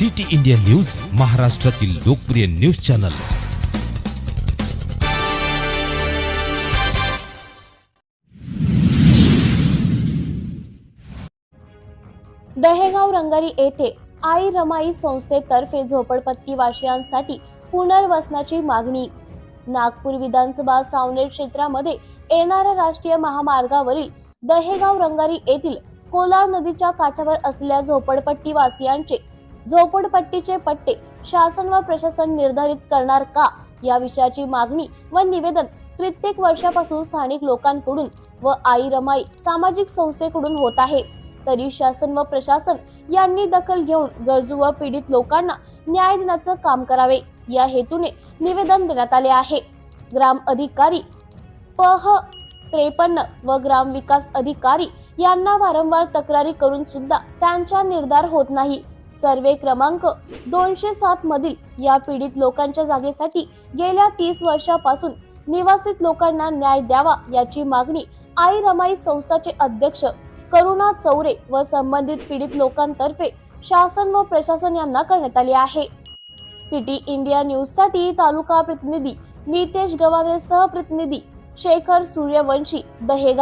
City India news महाराष्ट्रातील लोकप्रिय news channel. Dahegaon Rangari येथे आई रमाई संस्थेतर्फे झोपडपट्टीवासियांसाठी पुनर्वसनाची मागणी. नागपूर विधानसभा सावनेर क्षेत्रामध्ये येणाऱ्या राष्ट्रीय महामार्गावरील दहेगाव रंगारी येथील कोलार नदीच्या काठावर असलेल्या झोपडपट्टी वासियांचे झोपडपट्टीचे पट्टे शासन व प्रशासन निर्धारित करणार का? या विषयाची मागणी व निवेदन कित्येक वर्षापासून स्थानिक लोकांकडून व आई रमाई सामाजिक संस्थेकडून होत आहे. तरी शासन व प्रशासन यांनी दखल घेऊन गरजू व पीडित लोकांना न्याय देण्याचं काम करावे या हेतूने निवेदन देण्यात आले आहे. ग्राम अधिकारी पह त्रेपन्न व ग्राम विकास अधिकारी यांना वारंवार तक्रारी करून सुद्धा त्यांचा निर्धार होत नाही. सर्वे क्रमांक दोनशे सात मधील या पीडित लोकांच्या जागेसाठी गेल्या तीस वर्षापासून निवासित लोकांना न्याय द्यावा याची मागणी आई रमाई संस्थाचे अध्यक्ष करुणा चौरे व संबंधित पीडित लोकांतर्फे शासन व प्रशासन यांना करण्यात आले आहे. सिटी इंडिया न्यूजसाठी तालुका प्रतिनिधी नितेश गवाने सह प्रतिनिधी शेखर सूर्यवंशी दहेगाव